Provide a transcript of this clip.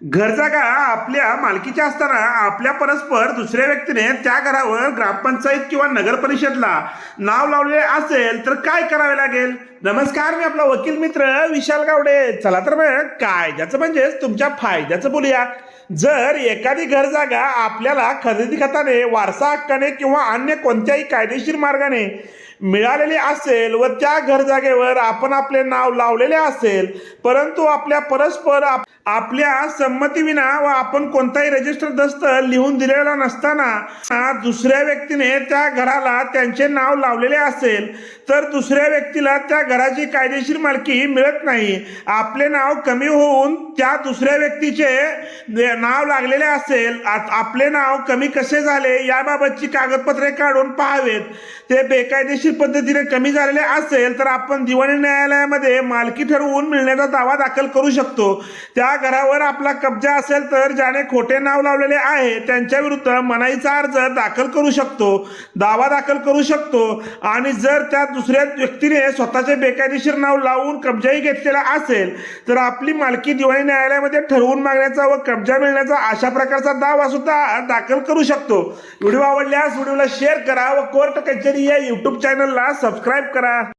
घर जागा आपल्या मालकीच्या असताना आपल्या परस्पर दुसऱ्या व्यक्तीने त्या घरावर ग्रामपंचायत किंवा नगर परिषदला नाव लावलेले असेल तर काय करावे लागेल? नमस्कार मी आपला वकील मित्र विशाल गावडे. चला तर मग कायद्याचं म्हणजेच तुमच्या फायद्याचं बोलूया. जर एखादी घर जागा आपल्याला खरेदी खताने वारसा हक्काने किंवा अन्य कोणत्याही कायदेशीर मार्गाने मिळालेली असेल व त्या घर जागेवर आपण आपले नाव लावलेले असेल परंतु आपल्या परस्पर आप- आपल्या संमतीविना व आपण कोणताही रजिस्टर दस्त लिहून दिलेला नसताना दुसऱ्या व्यक्तीने त्या घराला त्यांचे नाव लावलेले असेल तर दुसऱ्या व्यक्तीला त्या घराची कायदेशीर मालकी मिळत नाही. आपले नाव कमी होऊन त्या दुसऱ्या व्यक्तीचे नाव लागलेले असेल आपले नाव कमी कसे झाले याबाबतची कागदपत्रे काढून पाहावेत. ते बेकायदेशीर पद्धतीने कमी झालेले असेल तर आपण दिवाणी न्यायालयामध्ये मालकी ठरवून मिळण्याचा दावा दाखल करू शकतो. त्या घरावर आपला कब्जा असेल तर ज्याने खोटे नाव लावलेले आहे त्यांच्या विरुद्ध मनाईचा अर्ज दाखल करू शकतो दावा दाखल करू शकतो. आणि जर त्या दुसऱ्या व्यक्तीने स्वतःचे बेकायदेशीर नाव लावून कब्जाही घेतलेला असेल तर आपली मालकी दिवाळी न्यायालयामध्ये ठरवून मागण्याचा व कब्जा मिळण्याचा अशा प्रकारचा दावा सुद्धा दाखल करू शकतो. व्हिडिओ आवडल्यास व्हिडिओला शेअर करा व कोर्ट कचेरी या युट्यूब चॅनलला सबस्क्राईब करा.